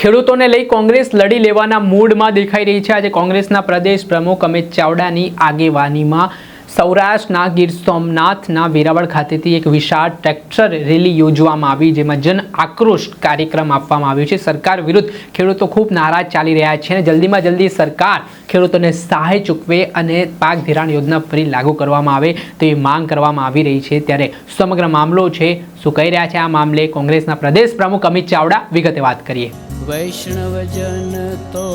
ખેડૂતોને લઈ કોંગ્રેસ લડી લેવાના મૂડમાં દેખાઈ રહી છે. આજે કોંગ્રેસના પ્રદેશ પ્રમુખ અમિત ચાવડાની આગેવાનીમાં સૌરાષ્ટ્રના ગીર સોમનાથના વેરાવળ ખાતેથી એક વિશાળ ટ્રેક્ટર રેલી યોજવામાં આવી, જેમાં જન આક્રોશ કાર્યક્રમ આપવામાં આવ્યો છે. સરકાર વિરુદ્ધ ખેડૂતો ખૂબ નારાજ ચાલી રહ્યા છે અને જલ્દીમાં જલ્દી સરકાર ખેડૂતોને સહાય ચૂકવે અને પાક ધિરાણ યોજના ફરી લાગુ કરવામાં આવે તેવી માંગ કરવામાં આવી રહી છે. ત્યારે સમગ્ર મામલો છે, શું કહી રહ્યા છે આ મામલે કોંગ્રેસના પ્રદેશ પ્રમુખ અમિત ચાવડા વિગતે વાત કરીએ. વૈષ્ણવજન તો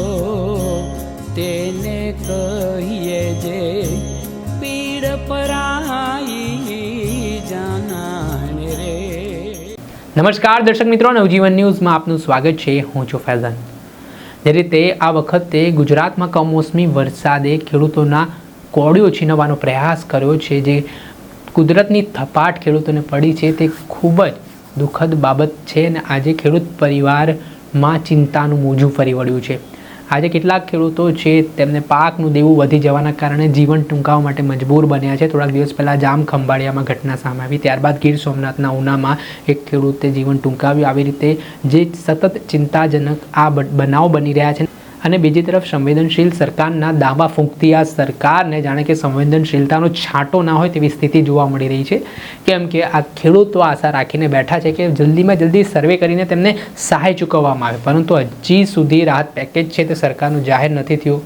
તેને કહીએ જે પીડ પરાઈ જાનાને રે. નમસ્કાર દર્શક મિત્રો, નવજીવન ન્યૂઝમાં આપનું સ્વાગત છે. હું છું ફૈઝાન. જે રીતે આ વખતે ગુજરાતમાં કમોસમી વરસાદે ખેડૂતોના કોળીઓ છીનવવાનો પ્રયાસ કર્યો છે, જે કુદરતની થપાટ ખેડૂતોને પડી છે, તે ખૂબ જ દુઃખદ બાબત છે. અને આજે ખેડૂત પરિવારમાં ચિંતાનું મોજું ફરી વળ્યું છે. આજે કેટલાક ખેડૂતો છે, તેમને પાકનું દેવું વધી જવાના કારણે જીવન ટૂંકાવવા માટે મજબૂર બન્યા છે. થોડાક દિવસ પહેલાં જામ ખંભાળિયામાં ઘટના સામે આવી. ત્યારબાદ ગીર સોમનાથના ઉનામાં એક ખેડૂતે જીવન ટૂંકાવ્યું. આવી રીતે જે સતત ચિંતાજનક આ બનાવ બની રહ્યા છે અને બીજી તરફ સંવેદનશીલ સરકારના દાવા ફૂંકતી આ સરકારને જાણે કે સંવેદનશીલતાનો છાંટો ના હોય તેવી સ્થિતિ જોવા મળી રહી છે. કેમ કે આ ખેડૂતો આશા રાખીને બેઠા છે કે જલ્દીમાં જલ્દી સર્વે કરીને તેમને સહાય ચૂકવવામાં આવે. પરંતુ હજી સુધી રાહત પેકેજ છે તે સરકારનું જાહેર નથી થયું.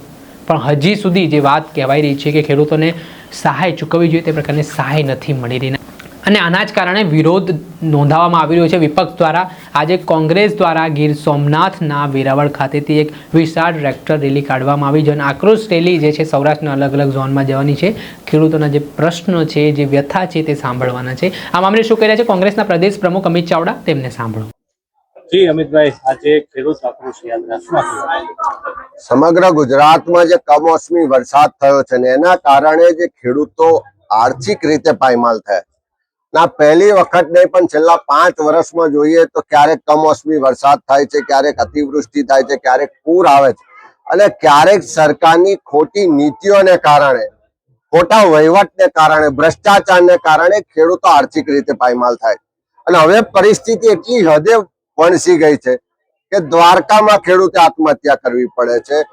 પણ હજી સુધી જે વાત કહેવાઈ રહી છે કે ખેડૂતોને સહાય ચૂકવવી જોઈએ તે પ્રકારની સહાય નથી મળી રહી. અને આના જ કારણે વિરોધ નોંધાવવામાં આવી રહ્યો છે. વિપક્ષ દ્વારા આજે કોંગ્રેસ દ્વારા ગીર સોમનાથના વેરાવળ ખાતેથી એક વિશાળ ટ્રેક્ટર રેલી કાઢવામાં આવી. જેનો આક્રોશ રેલી જે છે સૌરાષ્ટ્રના અલગ અલગ ઝોનમાં જવાની છે. ખેડૂતોના જે પ્રશ્નો છે જે વ્યથા છે તે સાંભળવાના છે. આ મામલે શું કહી રહ્યા છે કોંગ્રેસના પ્રદેશ પ્રમુખ અમિત ચાવડા? તેમને સાંભળો. જી અમિતભાઈ આજે ખેડૂત આક્રોશ યાત્રા શું સમગ્ર ગુજરાતમાં જે કમોસમી વરસાદ થયો છે ને એના કારણે જે ખેડૂતો આર્થિક રીતે પાયમાલ થયા. ના, પહેલી વખત નહીં, પણ છેલ્લા પાંચ વર્ષમાં જોઈએ તો ક્યારેક કમોસમી વરસાદ થાય છે, ક્યારેક અતિવૃષ્ટિ થાય છે, ક્યારેક પૂર આવે છે. અને ક્યારેક સરકારની ખોટી નીતિઓને કારણે, ખોટા વહીવટને કારણે, ભ્રષ્ટાચારને કારણે ખેડૂતો આર્થિક રીતે પાયમાલ થાય. અને હવે પરિસ્થિતિ એટલી હદે વણસી ગઈ છે કે દ્વારકામાં ખેડૂતે આત્મહત્યા કરવી પડે છે.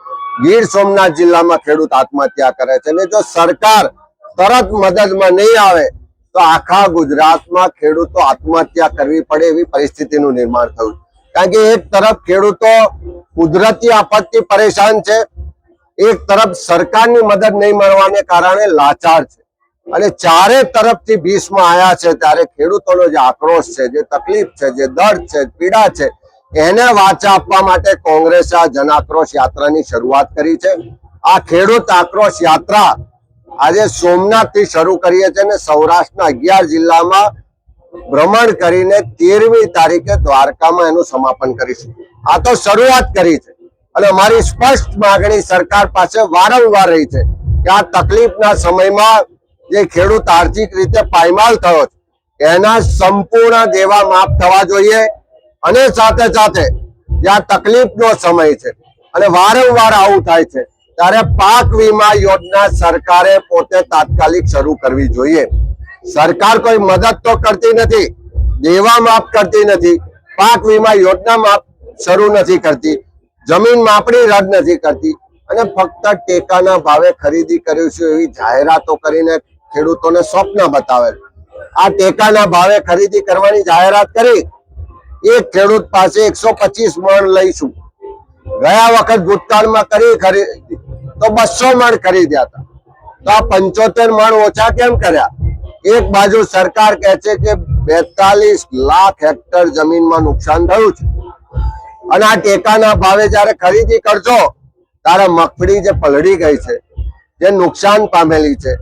ગીર સોમનાથ જિલ્લામાં ખેડૂત આત્મહત્યા કરે છે. અને જો સરકાર તરત મદદમાં નહીં આવે તો આખા ગુજરાતમાં ખેડૂતો આત્મહત્યા કરવી પડે એવી પરિસ્થિતિનું નિર્માણ થયું કારણ કે એક તરફ ખેડૂતો કુદરતી આપત્તિ પરેશાન છે, એક તરફ સરકારની મદદ નહીં મળવાને કારણે લાચાર છે. અને ચારે તરફથી ભીષમાં આયા છે ત્યારે ખેડૂતોનો જે આક્રોશ છે, જે તકલીફ છે, જે દર્દ છે, પીડા છે, એને વાચા આપવા માટે કોંગ્રેસે આ જન આક્રોશ યાત્રાની શરૂઆત કરી છે. આ ખેડૂત આક્રોશ યાત્રા આજે સોમનાથથી શરૂ કરીએ છીએ અને સૌરાષ્ટ્રના અગિયાર જિલ્લામાં ભ્રમણ કરીને તેરમી તારીખે દ્વારકામાં એનું સમાપન કરીશું. આ તો શરૂઆત કરી છે. અને અમારી સ્પષ્ટ માગણી સરકાર પાસે વારંવાર રહી છે કે આ તકલીફના સમયમાં જે ખેડૂત આર્થિક રીતે પાયમાલ થયો છે, એના સંપૂર્ણ દેવા માફ થવા જોઈએ અને સાથે સાથે જે તકલીફનો સમય છે અને વારંવાર આવું થાય છે ત્યારે પાક વીમા યોજના સરકારે પોતે તાત્કાલિક શરૂ કરવી જોઈએ સરકાર કોઈ મદદ તો કરતી નથી, દેવા માફ કરતી નથી, પાક વીમા યોજના માફ શરૂ નથી કરતી, જમીન માપણી રદ નથી કરતી અને ફક્ત ટેકાના ભાવે ખરીદી કરીશું એવી જાહેરાતો કરીને ખેડૂતોને સ્વપ્ન બતાવે. આ ટેકાના ભાવે ખરીદી કરવાની જાહેરાત કરી એક ખેડૂત પાસે એકસો પચીસ મણ લઈશું ગયા વખત ભૂતકાળમાં કરી ખરીદી તો બસો મણ ખરીદ્યા હતા. તો આ પંચોતેર મણ ઓછા કેમ કર્યા? એક બાજુ સરકાર કહે છે કે બેતાલીસ લાખ હેક્ટર જમીનમાં નુકસાન થયું છે. અને આ ટેકાના ભાવે જયારે ખરીદી કરજો, ત્યારે મગફળી જે પલળી ગઈ છે, જે નુકસાન પામેલી છે,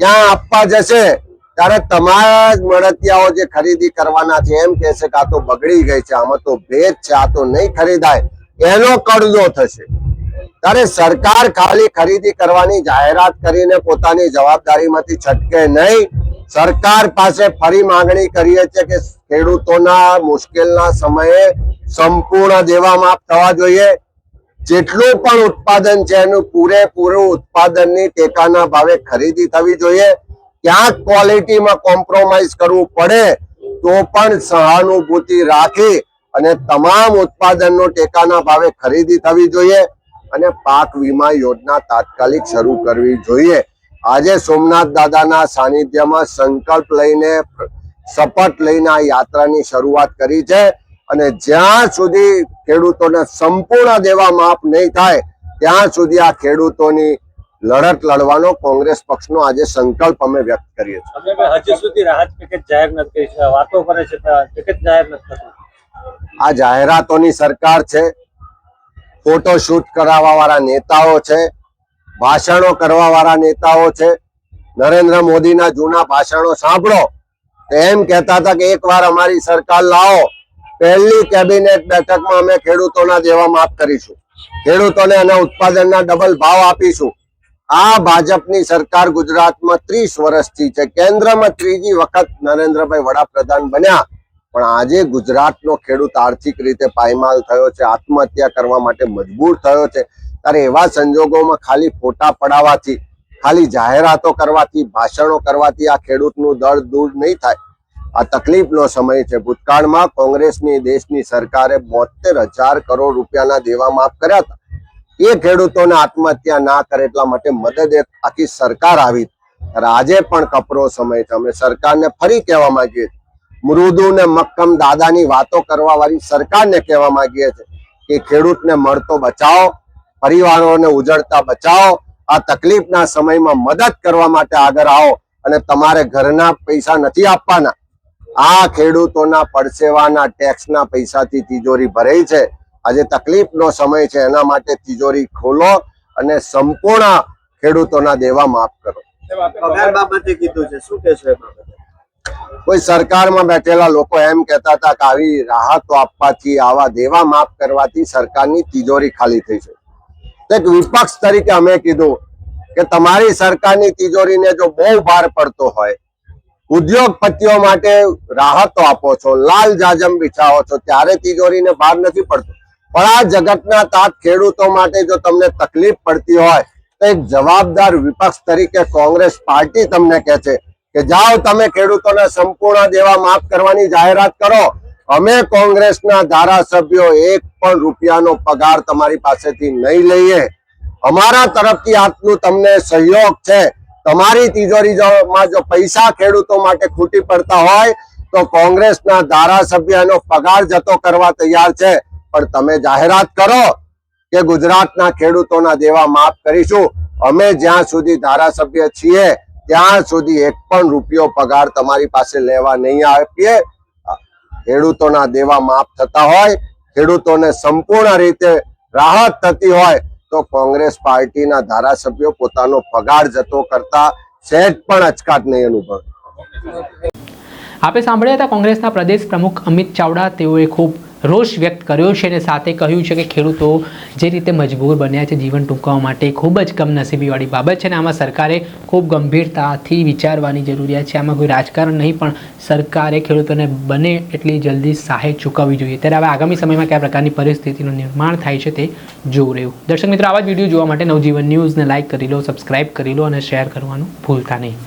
ત્યાં આપવા જશે, ત્યારે તમારા જ મળતિયાઓ જે ખરીદી કરવાના છે, એમ કે છે કે આ તો બગડી ગઈ છે, આમાં તો ભેજ છે, આ તો નહીં ખરીદાય. એનો કરજો થશે. ત્યારે સરકાર ખાલી ખરીદી કરવાની જાહેરાત કરીને પોતાની જવાબદારીમાંથી છટકે નહીં. સરકાર પાસે ફરી માંગણી કરીએ છીએ કે ખેડૂતોના મુશ્કેલના સમયે સંપૂર્ણ દેવા માફ થવા જોઈએ. જેટલું પણ ઉત્પાદન છે એનું પૂરેપૂરું ઉત્પાદનની ટેકાના ભાવે ખરીદી થવી જોઈએ. ક્યાંક ક્વોલિટીમાં કોમ્પ્રોમાઇઝ કરવું પડે તો પણ સહાનુભૂતિ રાખી અને તમામ ઉત્પાદનનો ટેકાના ભાવે ખરીદી થવી જોઈએ. અને પાક વીમા યોજના તાત્કાલિક શરૂ કરવી જોઈએ. આજે સોમનાથ દાદાના સાનિધ્યમાં સંકલ્પ લઈને શપથ લઈને આ યાત્રાની શરૂઆત કરી છે અને જ્યાં સુધી ખેડૂતોને સંપૂર્ણ દેવા માફ નહીં થાય ત્યાં સુધી આ ખેડૂતોની લડત લડવાનો કોંગ્રેસ પક્ષનો આજે સંકલ્પ અમે વ્યક્ત કરીએ છીએ. હજી સુધી રાહત પેકેજ જાહેર નથી કરી વાતો કરે છે પેકેજ જાહેર નથી આ જાહેરાતોની સરકાર છે ફોટો શૂટ કરાવવા વાળા નેતાઓ છે, ભાષણો કરવા વાળા નેતાઓ છે. નરેન્દ્ર મોદીના જૂના ભાષણો સાંભળો. એમ કહેતા હતા કે એકવાર અમારી સરકાર લાવો. પહેલી કેબિનેટ બેઠકમાં અમે ખેડૂતોના દેવા માફ કરીશું. ખેડૂતોને એના ઉત્પાદનના ડબલ ભાવ આપીશું. આ ભાજપની સરકાર ગુજરાતમાં ત્રીસ વર્ષથી છે. કેન્દ્રમાં ત્રીજી વખત નરેન્દ્રભાઈ વડાપ્રધાન બન્યા. પણ આજે ગુજરાતનો ખેડૂત આર્થિક રીતે પાયમાલ થયો છે, આત્મહત્યા કરવા માટે મજબૂર થયો છે. ત્યારે એવા સંજોગોમાં ખાલી ફોટા પડાવવાથી ખાલી જાહેરાતો કરવાથી, ભાષણો કરવાથી આ ખેડૂતનું દર્દ દૂર નહીં થાય. આ તકલીફનો સમય છે. ભૂતકાળમાં કોંગ્રેસની, દેશની સરકારે બોતેર હજાર કરોડ રૂપિયાના દેવા માફ કર્યા હતા. એ ખેડૂતોને આત્મહત્યા ના કરે એટલા માટે મદદ આખી સરકાર આવી. આજે પણ કપરો સમય છે. અમે સરકારને ફરી કહેવા માંગીએ છીએ. મૃદુ ને મક્કમ દાદાની વાતો કરવા વાળી સરકારને કહેવા માંગીએ છીએ કે ખેડૂતને મળતો બચાવો, પરિવારોને ઉજળતા બચાવો, આ તકલીફના સમયમાં મદદ કરવા માટે આગળ આવો અને તમારે ઘરના પૈસા નથી આપવાના. આ ખેડૂતોના પડસેવાના ટેક્સના પૈસાથી તિજોરી ભરાઈ છે. આજે તકલીફનો સમય છે, એના માટે તિજોરી ખોલો અને સંપૂર્ણ ખેડૂતોના દેવા માફ કરો. કીધું છે, શું કહેશો એ બાબતે? કોઈ સરકારમાં બેઠેલા લોકો એમ કહેતા હતા કે આવી રાહતો આપવાથી, આવા દેવા માફ કરવાથી સરકારની તિજોરી ખાલી થઈ છે. તો એક વિપક્ષ તરીકે અમે કીધું કે તમારી સરકારની તિજોરીને જો બહુ ભાર પડતો હોય, ઉદ્યોગપતિઓ માટે રાહતો આપો છો, લાલ જાજમ બિછાવો છો, ત્યારે તિજોરીને ભાર નથી પડતો. પણ આ જગતના તાત ખેડૂતો માટે જો તમને તકલીફ પડતી હોય, તો એક જવાબદાર વિપક્ષ તરીકે કોંગ્રેસ પાર્ટી તમને કહે છે કે જાઓ તમે ખેડૂતોને સંપૂર્ણ દેવા માફ કરવાની જાહેરાત કરો. અમે કોંગ્રેસના ધારાસભ્યો એક પણ રૂપિયાનો પગાર તમારી પાસેથી નહીં લઈએ. અમારા તરફથી આટલું તમને સહયોગ છે. તમારી તિજોરીમાં જો પૈસા ખેડૂતો માટે ખૂટી પડતા હોય, તો કોંગ્રેસના ધારાસભ્યનો પગાર જતો કરવા તૈયાર છે. પણ તમે જાહેરાત કરો કે ગુજરાતના ખેડૂતોના દેવા માફ કરીશું. અમે જ્યાં સુધી ધારાસભ્ય છીએ ત્યાં સુધી એક પણ રૂપિયો પગાર તમારી પાસે લેવા નહીં આપીએ. ખેડૂતોના દેવા માફ થતા હોય, ખેડૂતોને સંપૂર્ણ રીતે રાહત થતી હોય, તો કોંગ્રેસ પાર્ટીના ધારાસભ્યો પોતાનો પગાર જતો કરતા સહેજ પણ અચકાટ નહીં અનુભવે. આપે સાંભળ્યા હતા કોંગ્રેસના પ્રદેશ પ્રમુખ અમિત ચાવડા, તેઓએ ખૂબ રોષ વ્યક્ત કર્યો છે અને સાથે કહ્યું છે કે ખેડૂતો જે રીતે મજબૂર બન્યા છે જીવન ટૂંકાવવા માટે ખૂબ જ કમનસીબીવાળી બાબત છે અને આમાં સરકારે ખૂબ ગંભીરતાથી વિચારવાની જરૂરિયાત છે. આમાં કોઈ રાજકારણ નહીં, પણ સરકારે ખેડૂતોને બને એટલી જલ્દી સહાય ચૂકવવી જોઈએ. ત્યારે હવે આગામી સમયમાં કયા પ્રકારની પરિસ્થિતિનું નિર્માણ થાય છે તે જોવું રહ્યું. દર્શક મિત્રો, આવા જ વીડિયો જોવા માટે નવજીવન ન્યૂઝને લાઇક કરી લો, સબસ્ક્રાઇબ કરી લો અને શેર કરવાનું ભૂલતા નહીં.